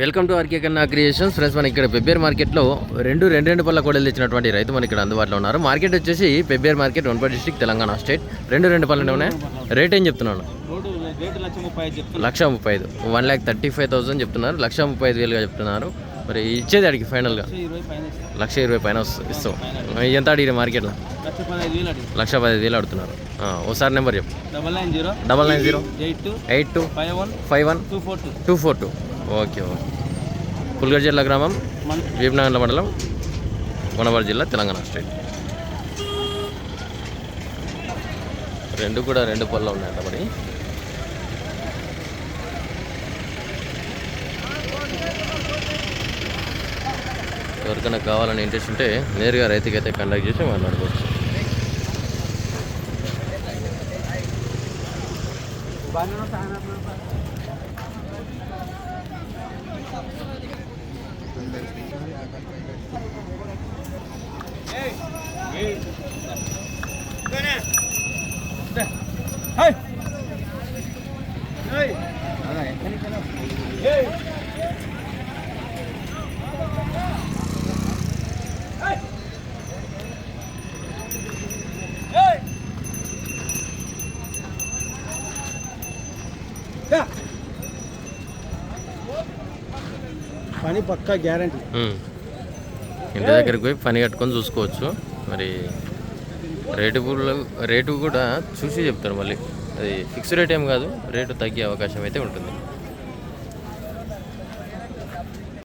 Welcome to RK Kanna creations. Friends మన ఇక్కడ పెబ్బేర్ మార్కెట్లో రెండు రెండు రెండు పళ్ళ కోడలు తెచ్చినటువంటి రైతు మన ఇక్కడ అందుబాటులో ఉన్నారు. మార్కెట్ వచ్చేసి Pebbair market Wanaparthy district Telangana state. రెండు రెండు పళ్ళనే ఉన్నాయి. రేట్ ఏం చెప్తున్నాను లక్ష ముప్పై ఐదు. One lakh thirty five thousand చెప్తున్నారు. లక్ష ముప్పై ఐదు వేలుగా చెప్తున్నారు. మరి ఇచ్చేది అడిగి ఫైనల్గా? లక్ష ఇరవై పైన ఇస్తా. ఎంత అడిగిన మార్కెట్లో? లక్ష పదిహేను వేలు అడుగుతున్నారు ఆ, ఓసారి నెంబర్ చెప్పు. Double nine zero double nine zero eight two eight two five one five one two four two. Two four two. Okay okay. పుల్గడ్ జిల్లా గ్రామం మన వీపనగర్ల మండలం వనపర్తి జిల్లా తెలంగాణ స్టేట్. రెండు కూడా రెండు పళ్ళు ఉన్నాయంట మరి. ఎవరికైనా కావాలని ఇంట్రెస్ట్ ఉంటే నేరుగా రైతుకి అయితే కండక్ట్ చేసి మాట్లాడుకోవచ్చు. పని పక్కా గ్యారంటీ. ఇంటి దగ్గరికి పోయి పని కట్టుకొని చూసుకోవచ్చు. మరి రేటు కూడా రేటు కూడా చూసి చెప్తారు మళ్ళీ. అది ఫిక్స్ రేట్ ఏం కాదు రేటు తగ్గే అవకాశం అయితే ఉంటుంది.